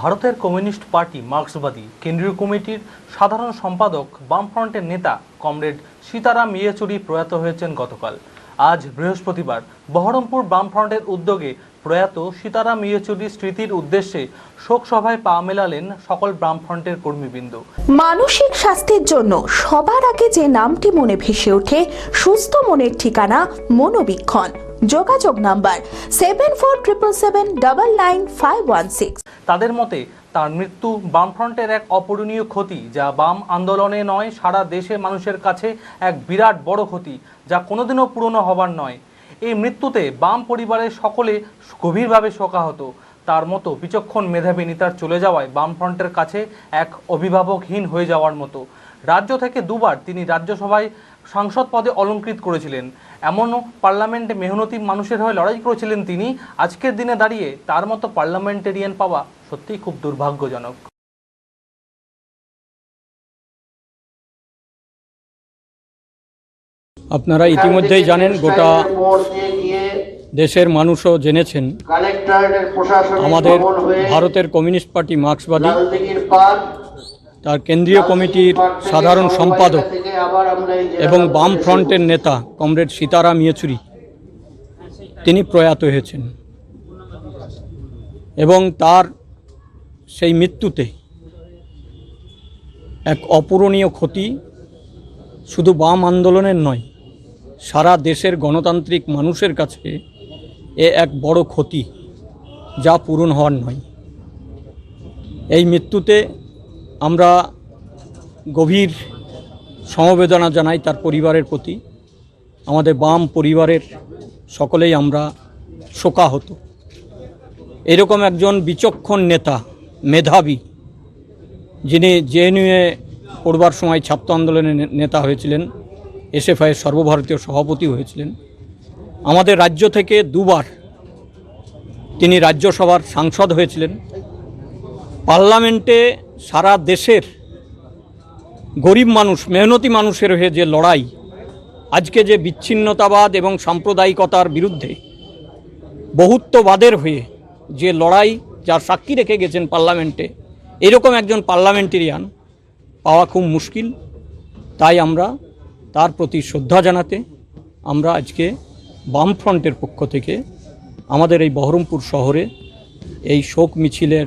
ভারতের communist party মার্ক্সবাদী কেন্দ্রীয় কমিটির সাধারণ সম্পাদক বামফ্রন্টের নেতা কমরেড সীতারাম ইয়েচুরি প্রয়াত হয়েছেন গতকাল। আজ বৃহস্পতিবার বহরমপুর বামফ্রন্টের উদ্যোগে প্রয়াত সীতারাম ইয়েচুরির স্মৃতির উদ্দেশ্যে শোকসভায় পা মেলালেন সকল বামফ্রন্টের কর্মীবৃন্দ। মানসিক স্বাস্থ্যের জন্য সবার আগে যে নামটি মনে ভেসে ওঠে, সুস্থ মনের ঠিকানা মনোবীক্ষণ। যোগাযোগ number seven four triple seven double nine five one six তাদের মতে, তার মৃত্যু বামফ্রন্টের এক অপূরণীয় ক্ষতি, যা বাম আন্দোলনে নয়, সারা দেশে মানুষের কাছে এক বিরাট বড় ক্ষতি, যা কোনোদিনও পূরণ হবার নয়। এই মৃত্যুতে বাম পরিবারের সকলে গভীরভাবে শোকাহত। তার মতো বিচক্ষণ মেধাবী নেতার চলে যাওয়ায় বামফ্রন্টের কাছে এক অভিভাবকহীন হয়ে যাওয়ার মতো। রাজ্য থেকে দুবার তিনি রাজ্যসভায় সাংসদ পদে অলঙ্কৃত করেছিলেন। এমনও পার্লামেন্টে মেহনতি মানুষের হয়ে লড়াই করেছিলেন তিনি। আজকের দিনে দাঁড়িয়ে তার মতো পার্লামেন্টেরিয়ান পাওয়া সত্যিই খুব দুর্ভাগ্যজনক। আপনারা ইতিমধ্যেই জানেন গোটা দেশের মানুষও জেনেছেন। আমাদের ভারতের কমিউনিস্ট পার্টি মার্ক্সবাদী। তার কেন্দ্রীয় কমিটির সাধারণ সম্পাদক এবং বাম ফ্রন্টের নেতা কমরেড সীতারাম ইয়েচুরি। তিনি প্রয়াত হয়েছেন। এবং তার সেই মৃত্যুতে এক অপূরণীয় ক্ষতি শুধু বাম আন্দোলনের নয়, সারা দেশের গণতান্ত্রিক মানুষের কাছে এ এক বড় ক্ষতি যা পূরণ হওয়ার নয়। এই মৃত্যুতে আমরা গভীর সমবেদনা জানাই তার পরিবারের প্রতি। আমাদের বাম পরিবারের সকলেই আমরা শোকাহত। এরকম একজন বিচক্ষণ নেতা, মেধাবী, যিনি জেএনইউয়ে পড়বার সময় ছাত্র আন্দোলনের নেতা হয়েছিলেন, এসএফআইয়ের সর্বভারতীয় সভাপতি হয়েছিলেন। আমাদের রাজ্য থেকে দুবার তিনি রাজ্যসভার সাংসদ হয়েছিলেন। পার্লামেন্টে সারা দেশের গরিব মানুষ, মেহনতি মানুষের হয়ে যে লড়াই, আজকে যে বিচ্ছিন্নতাবাদ এবং সাম্প্রদায়িকতার বিরুদ্ধে বহুত্ববাদের হয়ে যে লড়াই, যার সাক্ষী রেখে গেছেন পার্লামেন্টে, এরকম একজন পার্লামেন্টেরিয়ান পাওয়া খুব মুশকিল। তাই আমরা তার প্রতি শ্রদ্ধা জানাতে আমরা আজকে বামফ্রন্টের পক্ষ থেকে আমাদের এই বহরমপুর শহরে এই শোক মিছিলের